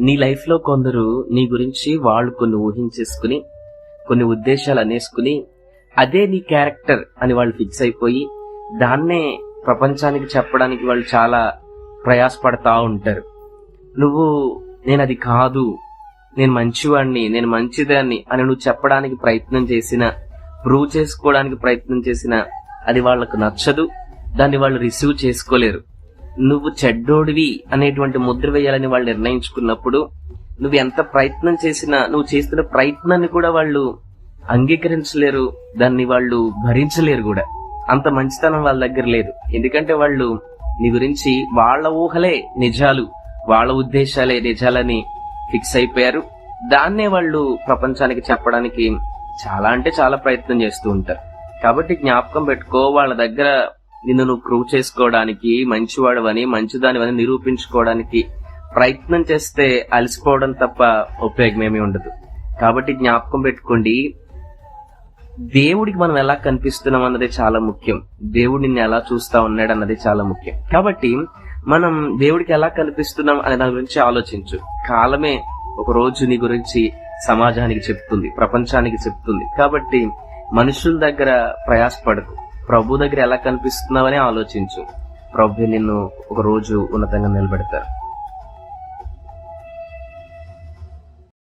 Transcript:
నీ లైఫ్లో కొందరు నీ గురించి వాళ్ళు కొన్ని ఊహించేసుకుని కొన్ని ఉద్దేశాలు అనేసుకుని అదే నీ క్యారెక్టర్ అని వాళ్ళు ఫిక్స్ అయిపోయి దాన్నే ప్రపంచానికి చెప్పడానికి వాళ్ళు చాలా ప్రయాసపడతా ఉంటారు. నువ్వు నేను అది కాదు నేను మంచివాడిని నేను మంచిదాన్ని అని నువ్వు చెప్పడానికి ప్రయత్నం చేసిన ప్రూవ్ చేసుకోవడానికి ప్రయత్నం చేసిన అది వాళ్ళకు నచ్చదు దాన్ని వాళ్ళు రిసీవ్ చేసుకోలేరు. నువ్వు చెడ్డోడివి అనేటువంటి ముద్ర వేయాలని వాళ్ళు నిర్ణయించుకున్నప్పుడు నువ్వు ఎంత ప్రయత్నం చేసినా నువ్వు చేస్తున్న ప్రయత్నాన్ని కూడా వాళ్ళు అంగీకరించలేరు దాన్ని వాళ్ళు భరించలేరు కూడా. అంత మంచితనం వాళ్ళ దగ్గర లేదు. ఎందుకంటే వాళ్ళు నీ గురించి వాళ్ళ ఊహలే నిజాలు వాళ్ళ ఉద్దేశాలే నిజాలని ఫిక్స్ అయిపోయారు. దాన్నే వాళ్ళు ప్రపంచానికి చెప్పడానికి చాలా అంటే చాలా ప్రయత్నం చేస్తూ ఉంటారు. కాబట్టి జ్ఞాపకం పెట్టుకో వాళ్ళ దగ్గర నిన్ను నువ్వు ప్రూవ్ చేసుకోవడానికి మంచివాడవని మంచిదానివని నిరూపించుకోవడానికి ప్రయత్నం చేస్తే అలసిపోవడం తప్ప ఉపయోగం ఉండదు. కాబట్టి జ్ఞాపకం పెట్టుకోండి దేవుడికి మనం ఎలా కనిపిస్తున్నాం అన్నది చాలా ముఖ్యం. దేవుడు నిన్ను ఎలా చూస్తా ఉన్నాడు అన్నది చాలా ముఖ్యం. కాబట్టి మనం దేవుడికి ఎలా కనిపిస్తున్నాం అనే దాని గురించి ఆలోచించు. కాలమే ఒక రోజు నీ గురించి సమాజానికి చెప్తుంది ప్రపంచానికి చెప్తుంది. కాబట్టి మనుషుల దగ్గర ప్రయాసపడకు. ప్రభు దగ్గర ఎలా కనిపిస్తున్నావని ఆలోచించు. ప్రభు నిన్ను ఒక రోజు ఉన్నతంగా నిలబెడతారు.